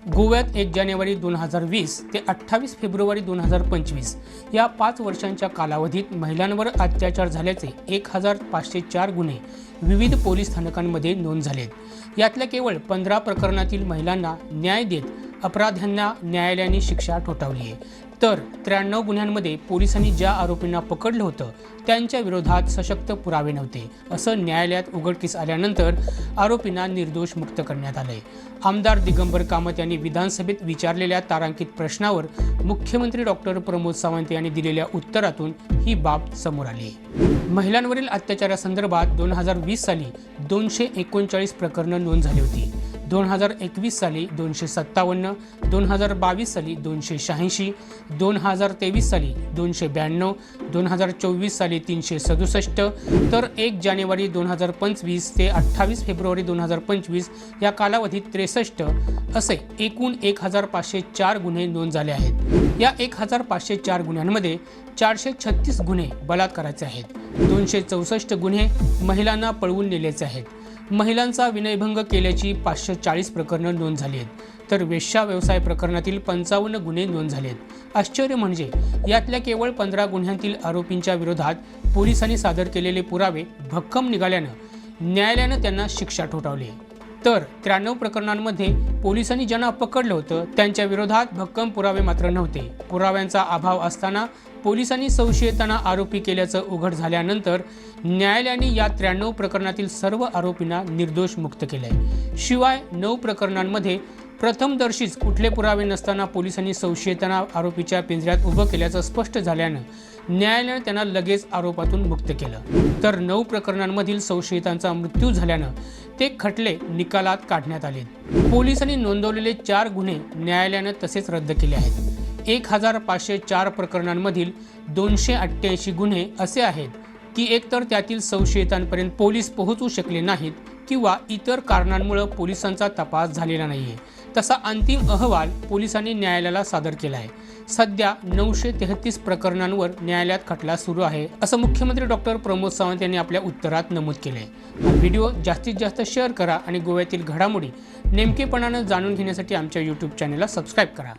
गोव्यात एक जानेवारी दोन हजार वीस ते अठ्ठावीस फेब्रुवारी दोन हजार पंचवीस या पाच वर्षांच्या कालावधीत महिलांवर अत्याचार झाल्याचे एक हजार पाचशे चार गुन्हे विविध पोलीस स्थानकांमध्ये नोंद झालेत. यातल्या केवळ पंधरा प्रकरणातील महिलांना न्याय देत अपराध्यांना न्यायालयाने शिक्षा ठोठावली आहे. तर त्र्याण्णव गुन्ह्यांमध्ये पोलिसांनी ज्या आरोपींना पकडलं होतं त्यांच्या विरोधात सशक्त पुरावे नव्हते असं न्यायालयात उघडकीस आल्यानंतर आरोपींना निर्दोष मुक्त करण्यात आलंय. आमदार दिगंबर कामत यांनी विधानसभेत विचारलेल्या तारांकित प्रश्नावर मुख्यमंत्री डॉक्टर प्रमोद सावंत यांनी दिलेल्या उत्तरातून ही बाब समोर आली. आहे महिलांवरील अत्याचारासंदर्भात दोन हजार वीस साली दोनशे एकोणचाळीस प्रकरणं नोंद झाली होती. दोन हजार एकवीस साली दोनशे सत्तावन्न दोन हजार बावीस साली दोनशे शहाऐंशी दोन हजार तेवीस साली दोनशे ब्याण्णव दोन हजार चोवीस साली तीनशे सदुसष्ट तर एक जानेवारी दोन हजार पंचवीस ते अठ्ठावीस फेब्रुवारी दोन हजार पंचवीस या कालावधीत त्रेसष्ट असे एकूण एक हजार पाचशे चार गुन्हे नोंद झाले आहेत. या एक हजार पाचशे चार गुन्ह्यांमध्ये चारशे छत्तीस गुन्हे बलात्काराचे आहेत. दोनशे चौसष्ट गुन्हे महिलांना पळवून नेल्याचे आहेत. महिलांचा विनयभंग केल्याची पाचशे चाळीस प्रकरणं नोंद झाली आहेत. तर वेश्या व्यवसाय प्रकरणातील पंचावन्न गुन्हे नोंद झाले आहेत. आश्चर्य म्हणजे यातल्या केवळ पंधरा गुन्ह्यांतील आरोपींच्या विरोधात पोलिसांनी सादर केलेले पुरावे भक्कम निघाल्यानं न्यायालयानं त्यांना शिक्षा ठोठावली आहे. तर त्र्याण्णव प्रकरणांमध्ये पोलिसांनी ज्यांना पकडलं होतं त्यांच्या विरोधात भक्कम पुरावे मात्र नव्हते. पुराव्यांचा अभाव असताना पोलिसांनी संशयितांना आरोपी केल्याचं उघड झाल्यानंतर न्यायालयाने या त्र्याण्णव प्रकरणातील सर्व आरोपींना निर्दोष मुक्त केलंय. शिवाय नऊ प्रकरणांमध्ये प्रथमदर्शीच कुठले पुरावे नसताना पोलिसांनी संशयितांना आरोपीच्या पिंजऱ्यात उभं केल्याचं स्पष्ट झाल्यानं न्यायालयानं त्यांना लगेच आरोपातून मुक्त केलं. तर नऊ प्रकरणांमधील संशयितांचा मृत्यू झाल्यानं ते खटले निकालात काढण्यात आले पोलिसांनी नोंदवलेले चार गुन्हे न्यायालयानं तसेच रद्द केले आहेत. एक हजार पाचशे चार प्रकरणांमधील दोनशे अठ्ठ्याऐंशी गुन्हे असे आहेत की एकतर त्यातील संशयितांपर्यंत पोलीस पोहोचू शकले नाहीत किंवा इतर कारणांमुळे पोलिसांचा तपास झालेला नाही आहे तसा अंतिम अहवाल पोलिसांनी न्यायालयाला सादर केला आहे सध्या नऊशे तेहतीस प्रकरणांवर न्यायालयात खटला सुरू आहे असं मुख्यमंत्री डॉक्टर प्रमोद सावंत यांनी आपल्या उत्तरात नमूद केले आहे हा व्हिडिओ जास्तीत जास्त शेअर करा आणि गोव्यातील घडामोडी नेमकेपणानं जाणून घेण्यासाठी आमच्या यूट्यूब चॅनलला सबस्क्राईब करा.